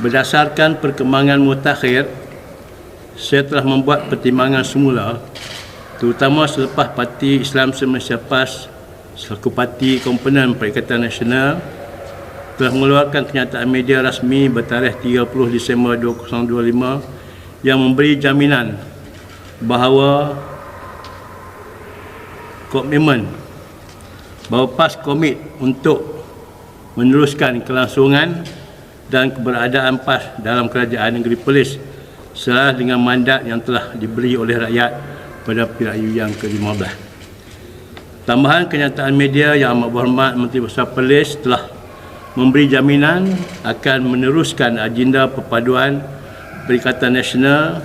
Berdasarkan perkembangan mutakhir, saya telah membuat pertimbangan semula terutama selepas Parti Islam Malaysia PAS selaku parti komponen Perikatan Nasional telah mengeluarkan kenyataan media rasmi bertarikh 30 Disember 2025 yang memberi jaminan bahawa komitmen bahawa PAS komit untuk meneruskan kelangsungan dan keberadaan PAS dalam kerajaan negeri Perlis selaras dengan mandat yang telah diberi oleh rakyat pada PRU yang ke-15. Tambahan kenyataan media yang amat berhormat Menteri Besar Perlis telah memberi jaminan akan meneruskan agenda perpaduan Perikatan Nasional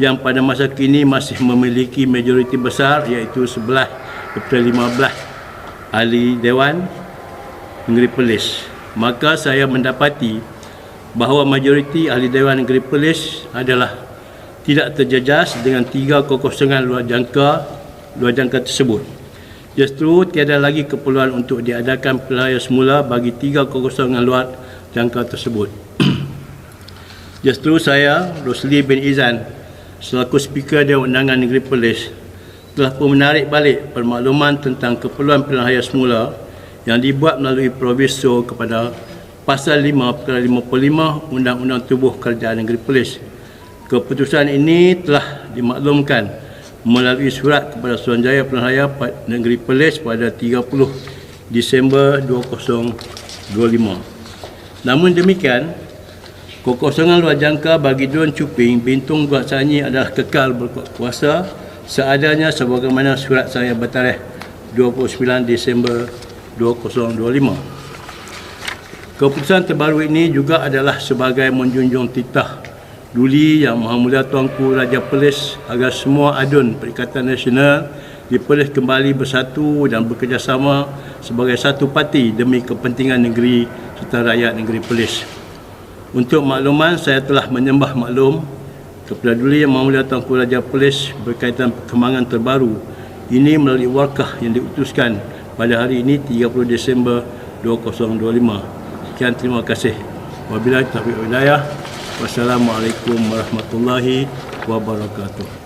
yang pada masa kini masih memiliki majoriti besar iaitu 11 daripada 15 ahli Dewan Negeri Perlis. Maka saya mendapati bahawa majoriti ahli Dewan Negeri Perlis adalah tidak terjejas dengan tiga kekosongan luar jangka luar jangka tersebut. Justru tiada lagi keperluan untuk diadakan pilihan semula bagi tiga kekosongan luar jangka tersebut. Justru saya, Rosli bin Izan, selaku Speaker Dewan Undangan Negeri Perlis, telah pun menarik balik permakluman tentang keperluan pilihan semula yang dibuat melalui proviso kepada Pasal 5 Perkara 55 Undang-Undang Tubuh Kerajaan Negeri Perlis. Keputusan ini telah dimaklumkan melalui surat kepada Suruhanjaya Pilihan Negeri Perlis pada 30 Disember 2025. Namun demikian, kekosongan luar jangka bagi Dun Cuping Bintung Guat Sanyi adalah kekal berkuasa seadanya sebagaimana surat saya bertarikh 29 Disember 2025. Keputusan terbaru ini juga adalah sebagai menjunjung titah Duli Yang Maha Mulia Tuanku Raja Perlis agar semua adun Perikatan Nasional di Perlis kembali bersatu dan bekerjasama sebagai satu parti demi kepentingan negeri serta rakyat negeri Perlis. Untuk makluman, saya telah menyembah maklum kepada Duli Yang Maha Mulia Tuanku Raja Perlis berkaitan perkembangan terbaru ini melalui warkah yang diutuskan pada hari ini 30 Disember 2025. Sekian terima kasih. Wabillahi taufiq hidayah. Wassalamualaikum warahmatullahi wabarakatuh.